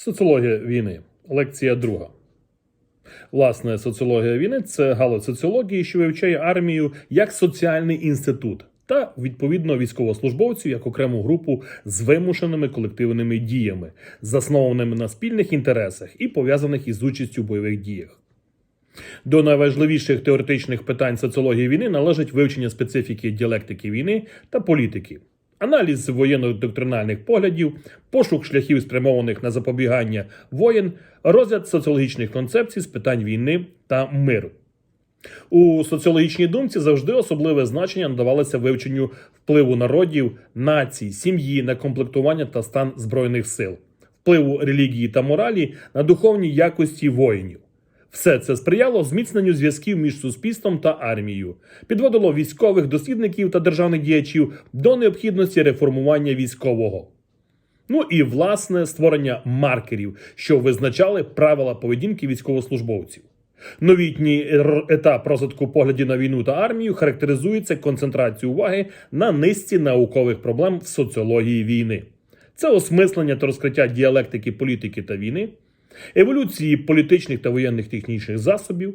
Соціологія війни. Лекція друга. Власне, соціологія війни це галузь соціології, що вивчає армію як соціальний інститут та відповідно військовослужбовців як окрему групу з вимушеними колективними діями, заснованими на спільних інтересах і пов'язаних із участю в бойових діях. До найважливіших теоретичних питань соціології війни належить вивчення специфіки діалектики війни та політики, аналіз воєнно-доктринальних поглядів, пошук шляхів спрямованих на запобігання воєн, розгляд соціологічних концепцій з питань війни та миру. У соціологічній думці завжди особливе значення надавалося вивченню впливу народів, націй, сім'ї на комплектування та стан збройних сил, впливу релігії та моралі на духовні якості воїнів. Все це сприяло зміцненню зв'язків між суспільством та армією, підводило військових дослідників та державних діячів до необхідності реформування військового. Ну і власне створення маркерів, що визначали правила поведінки військовослужбовців. Новітній етап розвитку поглядів на війну та армію характеризується концентрацією уваги на низці наукових проблем в соціології війни. Це осмислення та розкриття діалектики політики та війни, еволюції політичних та воєнних технічних засобів,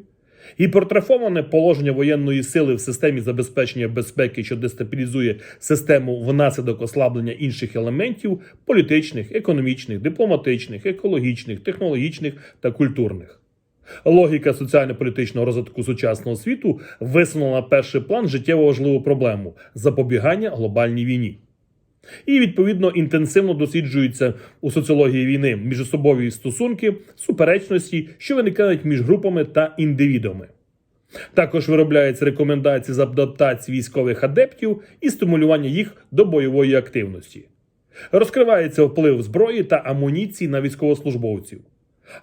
гіпертрофоване положення воєнної сили в системі забезпечення безпеки, що дестабілізує систему внаслідок ослаблення інших елементів політичних, економічних, дипломатичних, екологічних, технологічних та культурних. Логіка соціально-політичного розвитку сучасного світу висунула на перший план життєво важливу проблему запобігання глобальній війні. І відповідно інтенсивно досліджуються у соціології війни міжособові стосунки, суперечності, що виникають між групами та індивідами. Також виробляються рекомендації з адаптації військових адептів і стимулювання їх до бойової активності. Розкривається вплив зброї та амуніції на військовослужбовців.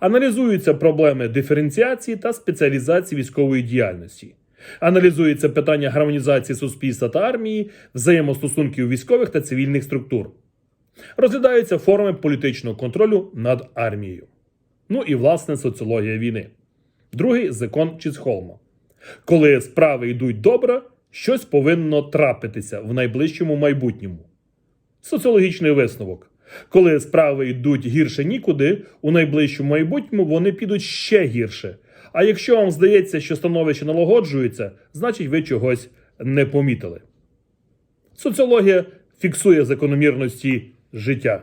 Аналізуються проблеми диференціації та спеціалізації військової діяльності. Аналізується питання гармонізації суспільства та армії, взаємостосунків військових та цивільних структур. Розглядаються форми політичного контролю над армією. Ну і власне соціологія війни. Другий закон Чісхолма. Коли справи йдуть добре, щось повинно трапитися в найближчому майбутньому. Соціологічний висновок. Коли справи йдуть гірше нікуди, у найближчому майбутньому вони підуть ще гірше. А якщо вам здається, що становище налагоджується, значить ви чогось не помітили. Соціологія фіксує закономірності життя.